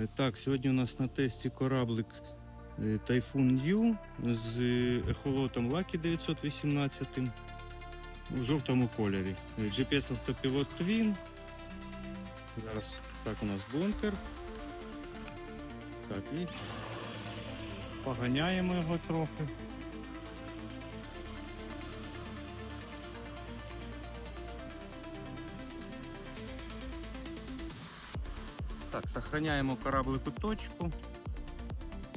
Е, Так, сьогодні у нас на тесті кораблик е, Typhoon U з е, ехолотом Лакі 918 у жовтому кольорі. Е, GPS автопілот Twin. Зараз так у нас бункер. Так, і поганяємо його трохи. Так, сохраняємо кораблику точку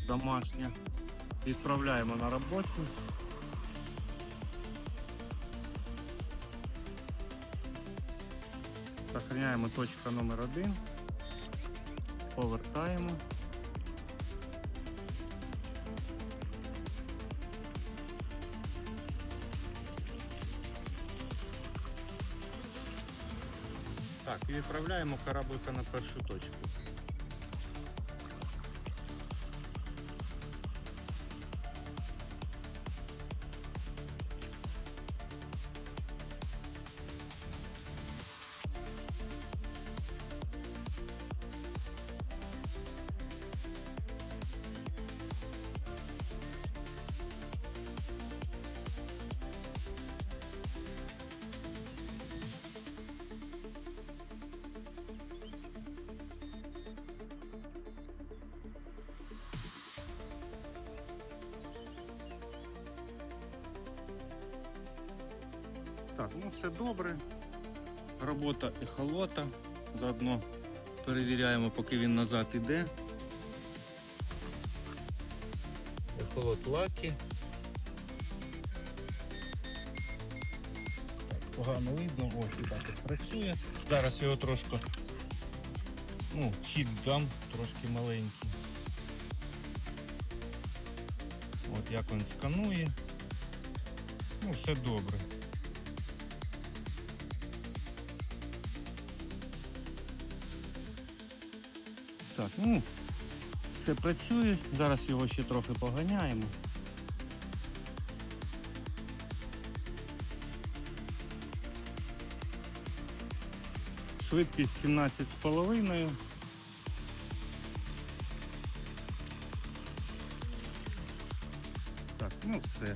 домашня. Відправляємо на робочу. Сохраняємо точка номер один. Повертаємо. Так, і відправляємо кораблика на першу точку. Так, ну все добре. Робота ехолота. Заодно перевіряємо, поки він назад іде. Ехолот лакі. Погано видно, ось і так працює. Зараз його трошки, ну, хід дам трошки маленький. От як він сканує. Ну, все добре. Так, ну, все працює. Зараз його ще трохи поганяємо. Швидкість 17,5. Так, ну все.